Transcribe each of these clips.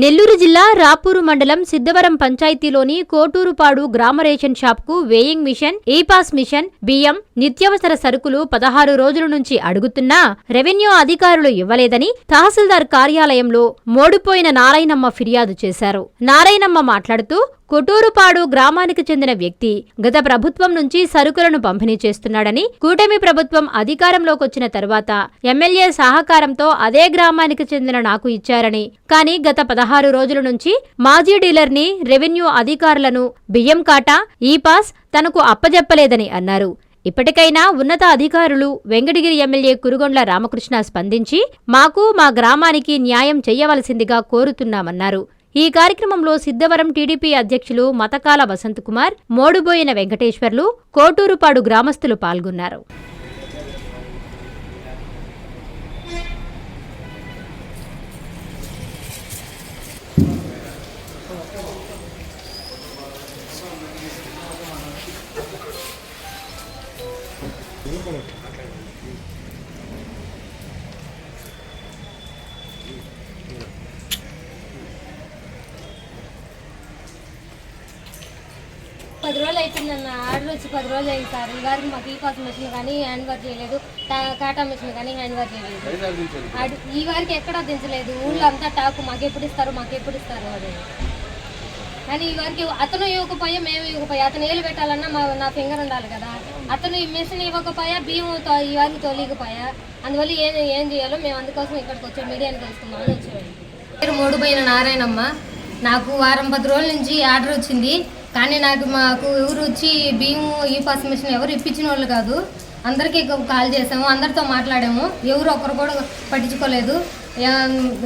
నెల్లూరు జిల్లా రాపూరు మండలం సిద్ధవరం పంచాయతీలోని కోటూరుపాడు గ్రామ రేషన్ షాప్కు weighing machine e POS machine బియ్యం నిత్యావసర సరుకులు పదహారు రోజుల నుంచి అడుగుతున్నా రెవెన్యూ అధికారులు ఇవ్వలేదని తహసీల్దార్ కార్యాలయంలో మోడిపోయిన నారాయణమ్మ ఫిర్యాదు చేశారు. నారాయణమ్మ మాట్లాడుతూ కొటూరుపాడు గ్రామానికి చెందిన వ్యక్తి గత ప్రభుత్వం నుంచి సరుకులను పంపిణీ చేస్తున్నాడని కూటమి ప్రభుత్వం అధికారంలోకొచ్చిన తర్వాత ఎమ్మెల్యే సహకారంతో అదే గ్రామానికి చెందిన నాకు ఇచ్చారని కానీ గత పదహారు రోజుల నుంచి మాజీ డీలర్ని రెవెన్యూ అధికారులను బియ్యం కాటా ఈ పాస్ తనకు అప్పజెప్పలేదని అన్నారు. ఇప్పటికైనా ఉన్నత అధికారులు వెంకటగిరి ఎమ్మెల్యే కురుగొండ్ల రామకృష్ణ స్పందించి మాకు మా గ్రామానికి న్యాయం చెయ్యవలసిందిగా కోరుతున్నామన్నారు. ఈ కార్యక్రమంలో సిద్ధవరం టీడీపీ అధ్యక్షులు మతకాల వసంతకుమార్ మోడుబోయిన వెంకటేశ్వర్లు కోటూరుపాడు గ్రామస్తులు పాల్గొన్నారు. పది రోజులు అవుతుందన్న ఆర్డర్ వచ్చి పది రోజులు అయింది సార్. ఈ వారికి మాకు ఈ పాస్ మిషన్ కానీ హ్యాండ్ వర్క్ చేయలేదు. కాటా మిషన్ కానీ హ్యాండ్ వర్క్ చేయలేదు. ఈ వారికి ఎక్కడా దించలేదు. ఊళ్ళో అంతా టాకు. మాకు ఎప్పుడు ఇస్తారు? మాకు ఎప్పుడు ఇస్తారు? అని. కానీ ఈ వారికి అతను ఇవ్వకపోయా మేము ఇవ్వకపోయా. అతను ఏలు పెట్టాలన్నా మా నా ఫింగర్ ఉండాలి కదా. అతను ఈ మిషన్ ఇవ్వకపోయా బియ్యం తో- ఈ వారికి తొలిగిపోయా. అందువల్ల ఏం ఏం చేయాలో మేము అందుకోసం ఇక్కడికి వచ్చాం. మీడియాని తెలుసుకుందామని వచ్చాము పేరు మూడుపోయిన నారాయణమ్మ. నాకు వారం పది రోజుల నుంచి ఆర్డర్ వచ్చింది. కానీ నాకు మాకు ఎవరు వచ్చి బియ్యం ఈ పాస్ మిషన్ ఎవరు ఇప్పించిన వాళ్ళు కాదు. అందరికీ కాల్ చేసాము అందరితో మాట్లాడాము. ఎవరు ఒకరు కూడా పట్టించుకోలేదు.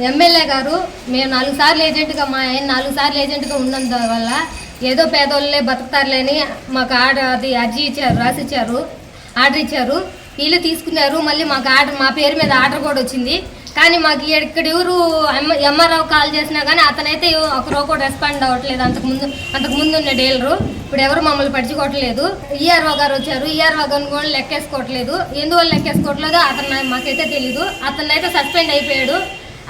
ఎమ్మెల్యే గారు మేము నాలుగు సార్లు ఏజెంట్గా మా ఆయన నాలుగు సార్లు ఏజెంట్గా ఉన్నందు వల్ల ఏదో పేదోళ్ళే బతుకుతారులేని మాకు ఆర్డర్ అది అర్జీ ఇచ్చారు రాసి ఇచ్చారు ఆర్డర్ ఇచ్చారు. వీళ్ళు తీసుకున్నారు మళ్ళీ మాకు ఆర్డర్ మా పేరు మీద ఆర్డర్ కూడా వచ్చింది. కానీ మాకు ఇక్కడ ఎవరు ఎంఆర్ఓ కాల్ చేసినా కానీ అతనైతే ఒక ఒకరో కూడా రెస్పాండ్ అవ్వట్లేదు. అంతకుముందు అంతకుముందు ఉన్న డీలరు. ఇప్పుడు ఎవరు మమ్మల్ని పట్టించుకోవట్లేదు. ఈఆర్ఓ గారు వచ్చారు. ఈఆర్ఓ గారు కూడా లెక్కేసుకోవట్లేదు. ఎందువల్ల లెక్కేసుకోవట్లేదు అతను మాకైతే తెలీదు. అతను అయితే సస్పెండ్ అయిపోయాడు.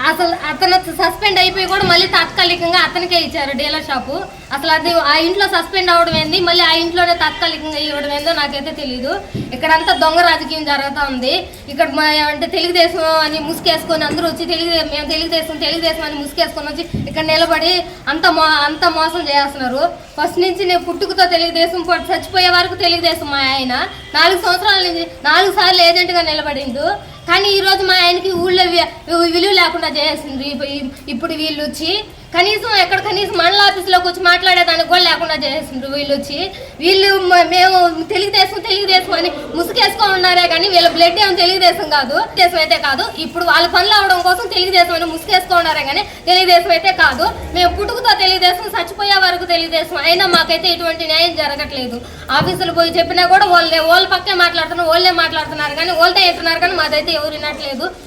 అసలు అతను సస్పెండ్ అయిపోయి కూడా మళ్ళీ తాత్కాలికంగా అతనికే ఇచ్చారు డీలర్ షాపు. అసలు అది ఆ ఇంట్లో సస్పెండ్ అవడం ఏంది? మళ్ళీ ఆ ఇంట్లోనే తాత్కాలికంగా ఇవ్వడం ఏందో నాకైతే తెలియదు ఇక్కడంతా దొంగ రాజకీయం జరుగుతూ ఉంది. ఇక్కడ మా అంటే తెలుగుదేశం అని ముసుకేసుకొని అందరూ వచ్చి తెలుగుదేశం మేము తెలుగుదేశం తెలుగుదేశం అని ముసుకేసుకొని వచ్చి ఇక్కడ నిలబడి అంత మో అంత మోసం చేస్తున్నారు. ఫస్ట్ నుంచి నేను పుట్టుకతో తెలుగుదేశం చచ్చిపోయే వరకు తెలుగుదేశం మా ఆయన. నాలుగు సంవత్సరాల నుంచి నాలుగు సార్లు ఏజెంట్గా నిలబడిండు. కానీ ఈరోజు మా ఆయనకి ఊళ్ళో వి- విలువ లేకుండా చేసిండ్రు ఇప్పుడు వీళ్ళు వచ్చి కనీసం ఎక్కడ కనీసం మండల ఆఫీస్లోకి వచ్చి మాట్లాడేదానికి కూడా లేకుండా చేసిండ్రు వీళ్ళు వచ్చి. వీళ్ళు మేము తెలుగుదేశం తెలుగుదేశం అని ముసుగేసుకో ఉన్నారే కానీ వీళ్ళ బ్లడ్ ఏమో తెలుగుదేశం కాదు. దేశం అయితే కాదు. ఇప్పుడు వాళ్ళ పనులు అవడం కోసం తెలుగుదేశం అని ముసుగేసుకో ఉన్నారే కానీ తెలుగుదేశం అయితే కాదు. మేము పుట్టుకతో తెలుగుదేశం చచ్చిపోయే వరకు తెలుగుదేశం. అయినా మాకైతే ఎటువంటి న్యాయం జరగట్లేదు. ఆఫీసులు పోయి చెప్పినా కూడా వాళ్ళే వాళ్ళ పక్కే మాట్లాడుతున్నారు వాళ్ళే మాట్లాడుతున్నారు కానీ వాళ్ళతో ఏంటున్నారు కానీ మాదైతే ఎవరు వినట్లేదు